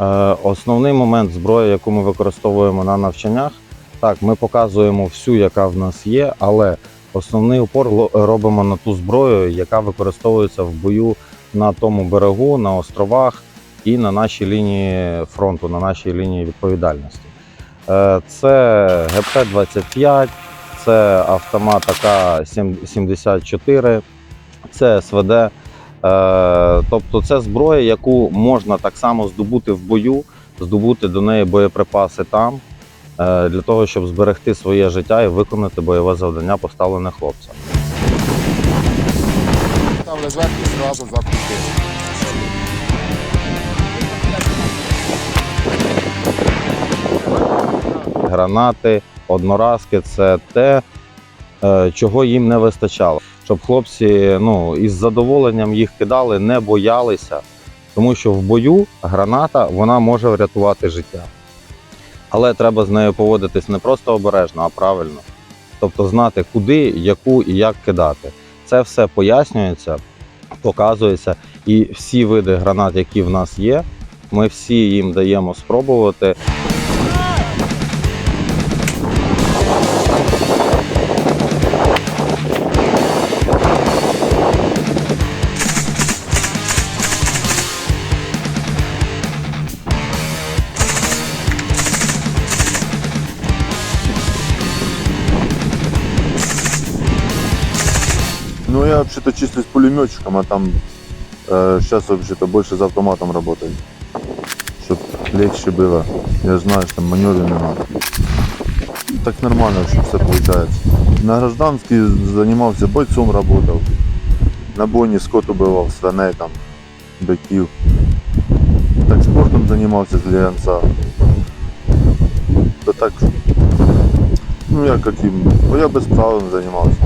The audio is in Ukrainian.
Е, Основний момент зброї, яку ми використовуємо на навчаннях, так, ми показуємо всю, яка в нас є, але основний упор робимо на ту зброю, яка використовується в бою на тому берегу, на островах і на нашій лінії фронту, на нашій лінії відповідальності. Е, Це ГП-25, це автомат АК-74, це СВД. Е, Тобто це зброя, яку можна так само здобути в бою, здобути до неї боєприпаси там, е, для того, щоб зберегти своє життя і виконати бойове завдання, поставлене хлопцям. Там лежать і зразу запустити. Гранати, одноразки це те, е, чого їм не вистачало. Щоб хлопці ну, із задоволенням їх кидали, не боялися, тому що в бою граната вона може врятувати життя. Але треба з нею поводитись не просто обережно, а правильно. Тобто знати, куди, яку і як кидати. Це все пояснюється, показується, і всі види гранат, які в нас є, ми всі їм даємо спробувати. Ну, я вообще-то числюсь пулеметчиком, а там сейчас вообще-то больше за автоматом работаю. Чтоб легче было. Я знаю, что не надо. Так нормально вообще все получается. На гражданский занимался бойцом, работал. На бойне скот убивал, свиней там, быків. Так спортом занимался для янца. Да так, ну я каким, ну я безправным занимался.